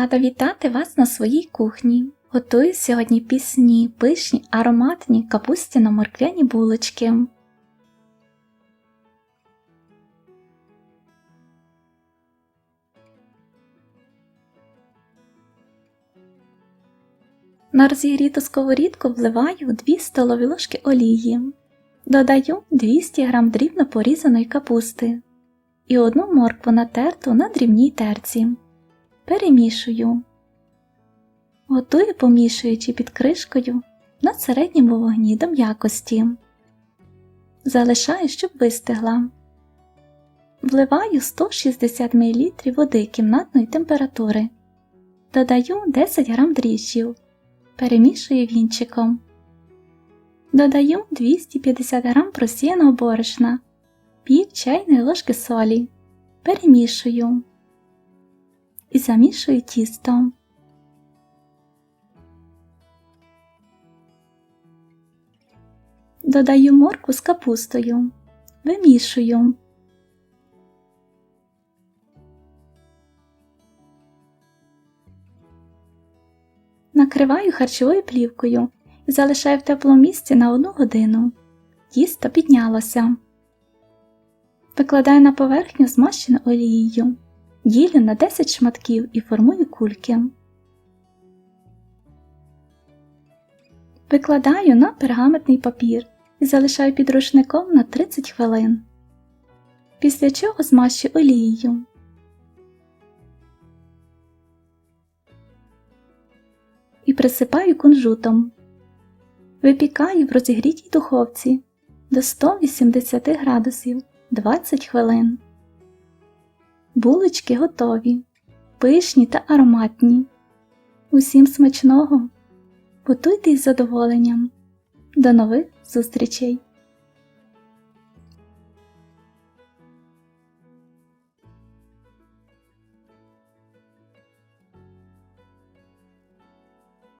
Рада вітати вас на своїй кухні. Готую сьогодні пісні, пишні, ароматні капустяно-морквяні булочки. На розігріту сковорідку вливаю 2 столові ложки олії. Додаю 200 г дрібно порізаної капусти і одну моркву натерту на дрібній терці. Перемішую. Готую, помішуючи під кришкою на середньому вогні до м'якості. Залишаю, щоб вистигла. Вливаю 160 мл води кімнатної температури. Додаю 10 г дріжджів. Перемішую вінчиком. Додаю 250 г просіяного борошна, пів чайної ложки солі. Перемішую і замішую тісто. Додаю моркву з капустою. Вимішую. Накриваю харчовою плівкою і залишаю в теплому місці на одну годину. Тісто піднялося. Викладаю на поверхню змащену олією. Ділю на 10 шматків і формую кульки. Викладаю на пергаментний папір і залишаю під рушником на 30 хвилин. Після чого змащу олією. І присипаю кунжутом. Випікаю в розігрітій духовці до 180 градусів 20 хвилин. Булочки готові, пишні та ароматні. Усім смачного! Готуйте із задоволенням. До нових зустрічей!